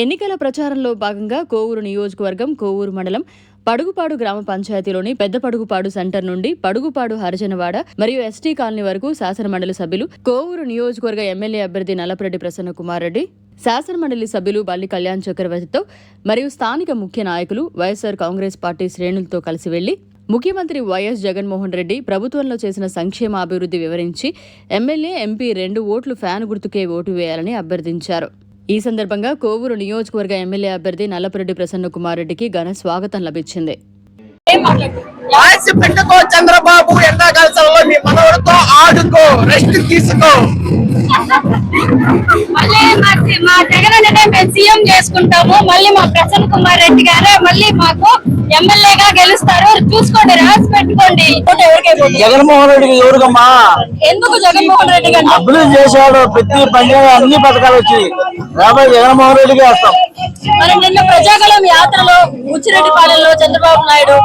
ఎన్నికల ప్రచారంలో భాగంగా కోవూరు నియోజకవర్గం కోవూరు మండలం పడుగుపాడు గ్రామ పంచాయతీలోని పెద్ద పడుగుపాడు సెంటర్ నుండి పడుగుపాడు హరిజనవాడ మరియు ఎస్టీ కాలనీ వరకు శాసనమండలి సభ్యులు కోవూరు నియోజకవర్గ ఎమ్మెల్యే అభ్యర్థి నల్లపరెడ్డి ప్రసన్న కుమార్ రెడ్డి శాసనమండలి సభ్యులు బల్లి కళ్యాణ్ చక్రవర్తితో మరియు స్థానిక ముఖ్య నాయకులు వైఎస్ఆర్ కాంగ్రెస్ పార్టీ శ్రేణులతో కలిసి వెళ్ళి ముఖ్యమంత్రి వైఎస్ జగన్మోహన్ రెడ్డి ప్రభుత్వంలో చేసిన సంక్షేమ అభివృద్ధి వివరించి ఎమ్మెల్యే ఎంపీ రెండు ఓట్లు ఫ్యాన్ గుర్తుకే ఓటు వేయాలని అభ్యర్థించారు. ఈ సందర్భంగా కోవూరు నియోజకవర్గ ఎమ్మెల్యే అభ్యర్థి నల్లపురెడ్డి ప్రసన్న కుమార్ రెడ్డికి ఘన స్వాగతం లభించింది. రాసి పెట్టుకో చంద్రబాబు ఎండాకాలంలో మీ మనవడితో ఆడుకో రెస్ట్ తీసుకో. మళ్ళీ మా జగన్ అన్ననే మేము సీఎం చేసుకుంటాము. మళ్ళీ మా ప్రసన్న కుమార్ రెడ్డి గారే మళ్ళీ మాకు ఎమ్మెల్యేగా గెలుస్తారు. చూసుకోండి రాసి పెట్టుకోండి. జగన్మోహన్ రెడ్డికి ఎవరికమ్మా ఎందుకు జగన్మోహన్ రెడ్డి గారు అభివృద్ధి చేశాడు ప్రతి పండుగ అన్ని పథకాలు వచ్చి కాబట్టి జగన్మోహన్ రెడ్డికి వేస్తాం. మరి నిన్న ప్రజాగలం యాత్రలో బుచ్చిరెడ్డిపాలెంలో చంద్రబాబు నాయుడు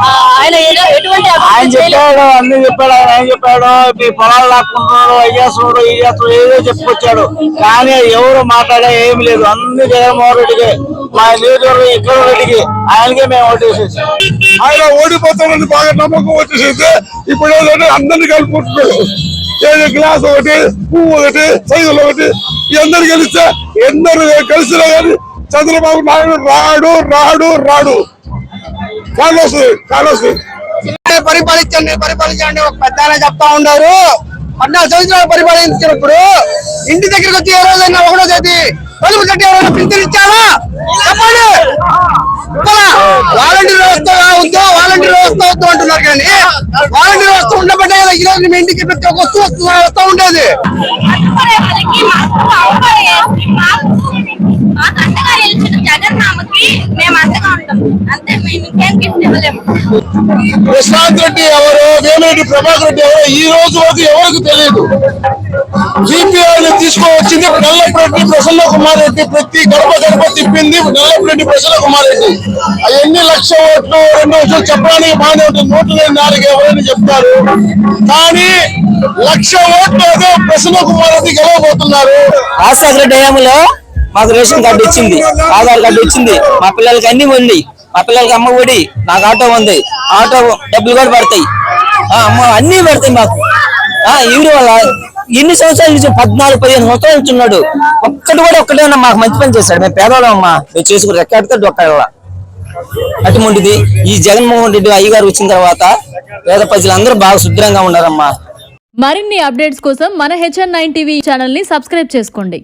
ఆ, ఆయన ఏ- ఎటువంటి ఆయన చెప్పాడు అన్ని చెప్పాడు ఆయన ఏం చెప్పాడు మీ పొలాలు లాక్కుంటున్నాడు అవి చేస్తున్నాడు ఇది చేస్తున్నాడు ఏదో చెప్పుకొచ్చాడు. కానీ ఎవరు మాట్లాడే ఏమి లేదు. అన్ని జగన్మోహన్ రెడ్డికి మా నియోజకవర్గం ఇక్కడ రెడ్డికి ఆయనకే మేము ఓటేసేసి ఆయన ఓడిపోతామని బాగా నమ్మకం వచ్చేసింది. ఇప్పుడు అందరిని కలుపుకుంటున్నాడు ఏదో గ్లాస్ ఒకటి పువ్వు ఒకటి సైజులు ఒకటి ఈ అందరు కలిస్తే ఎందరు కలిసినా కానీ చంద్రబాబు నాయుడు రాడు రాడు రాడు. కాళ్ళు వస్తుంది కాళ్ళు వస్తుంది. పరిపాలించండి పరిపాలించండి ఒక పెద్ద చెప్తా ఉన్నారు. పద్నాలుగు సంవత్సరాలు పరిపాలించినప్పుడు ఇంటి దగ్గరికి వచ్చి ఏ రోజైనా ఒకటో తేదీ తలుపు కట్టి ఎవరైనా పింఛన్ ఇచ్చారా చెప్పండి. వాలంటీర్ వ్యవస్థ ఉందో వాలంటీర్ వ్యవస్థ వద్దు అంటున్నారు కానీ. వాలంటీర్ వ్యవస్థ ఉండబట్టే కదా ఈ రోజు మీ ఇంటికి ప్రతి ఒక్క వస్తువు వస్తు- వస్తూ ఉండేది. మేము ఉంటాం అంతే మేము ఇంకేం గిఫ్ట్ ఇవ్వలేము ప్రశాంత్ రెడ్డి ఎవరు వేమిరెడ్డి ప్రభాకర్ రెడ్డి ఎవరు ఈ రోజు వరకు ఎవరికి తెలియదు. సిపిఐ తీసుకువచ్చింది నల్లపురెడ్డి ప్రసన్న కుమార్ రెడ్డి. ప్రతి గడప గడప తిప్పింది నల్లపురెడ్డి ప్రసన్న కుమార్ రెడ్డి. ఎన్ని లక్ష ఓట్లు రెండు లక్షలు చెప్పడానికి బాగానే ఉంటుంది. నూట నాలుగు ఎవరైనా చెప్తారు. కానీ లక్ష ఓట్లు ప్రసన్న కుమార్ రెడ్డి గెలవబోతున్నారు. రాజశేఖర రెడ్డి హయాంలో మాకు రేషన్ కార్డు ఇచ్చింది. ఆధార్ కార్డు ఇచ్చింది. మా పిల్లలకి అన్ని ఉంది. మా పిల్లలకి అమ్మ ఒడి నాకు ఆటో ఉంది. ఆటో డబ్బులు కూడా పడతాయి. ఆ, అమ్మ అన్ని పడతాయి మాకు. ఆ వల్ల ఎన్ని సంవత్సరాల నుంచి పద్నాలుగు పదిహేను సంవత్సరాల నుంచి ఉన్నాడు. ఒక్కటి కూడా ఒక్కటే మాకు మంచి పని చేశాడు. మేము పేదవాళ్ళం అమ్మా. మేము చేసుకుని రెక్కాడితే ఒక్కడ అటువంటిది ఈ జగన్మోహన్ రెడ్డి అయ్యగారు వచ్చిన తర్వాత పేద ప్రజలందరూ బాగా శుభ్రంగా ఉన్నారమ్మా. మరిన్ని అప్డేట్స్ కోసం మన హెచ్ఎన్ నైన్ టీవీ ఛానల్ని సబ్స్క్రైబ్ చేసుకోండి.